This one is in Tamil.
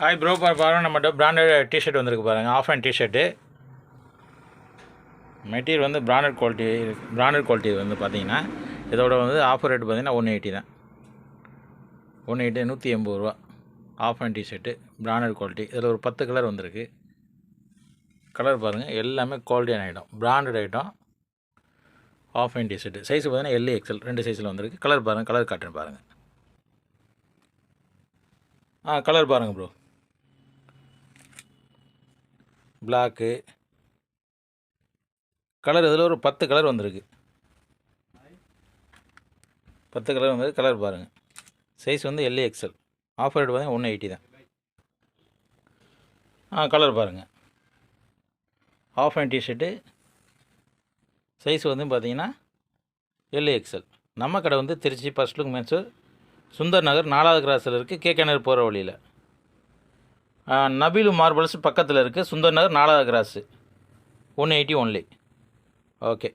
ஹாய் ப்ரோ பாருங்க நம்மகிட்ட பிராண்டட் டிஷர்ட் வந்திருக்கு பாருங்கள் half hand T shirt material வந்து பிராண்டட் குவாலிட்டி பிராண்டட் குவாலிட்டி வந்து பார்த்தீங்கன்னா இதோட வந்து ஆஃபர் ரேட் பார்த்தீங்கன்னா ஒன் எயிட்டி தான். ஒன் எயிட்டி நூற்றி எண்பது ரூபா. Half hand T shirt branded quality இதில் ஒரு பத்து கலர் வந்திருக்கு. கலர் பாருங்கள் எல்லாமே குவாலிட்டியான item branded item half hand T shirt size பார்த்தீங்கன்னா எல்ஏ எக்ஸல் ரெண்டு சைஸில் வந்திருக்கு. கலர் பாருங்கள் கலர் காட்டுன்னு பாருங்கள் ஆ கலர் பாருங்கள் ப்ரோ பிளாக்கு கலர் இதில் ஒரு பத்து கலர் வந்திருக்கு. பத்து கலர் வந்து கலர் பாருங்கள் சைஸ் வந்து எல்ஏ எக்ஸல் ஆஃபர் ரேட் பார்த்தீங்கன்னா ஒன்று எயிட்டி தான். ஆ கலர் பாருங்கள் half hand T shirt size வந்து பார்த்தீங்கன்னா எல்ஏ எக்ஸல் நம்ம கடை வந்து Trichy first look men's Sundar Nagar நாலாவது கிராஸில் இருக்குது கே போகிற வழியில். நபிலு மார்பல்ஸ் பக்கத்தில் இருக்குது சுந்தர் நகர் நாலாவது cross. One eighty only. Okay.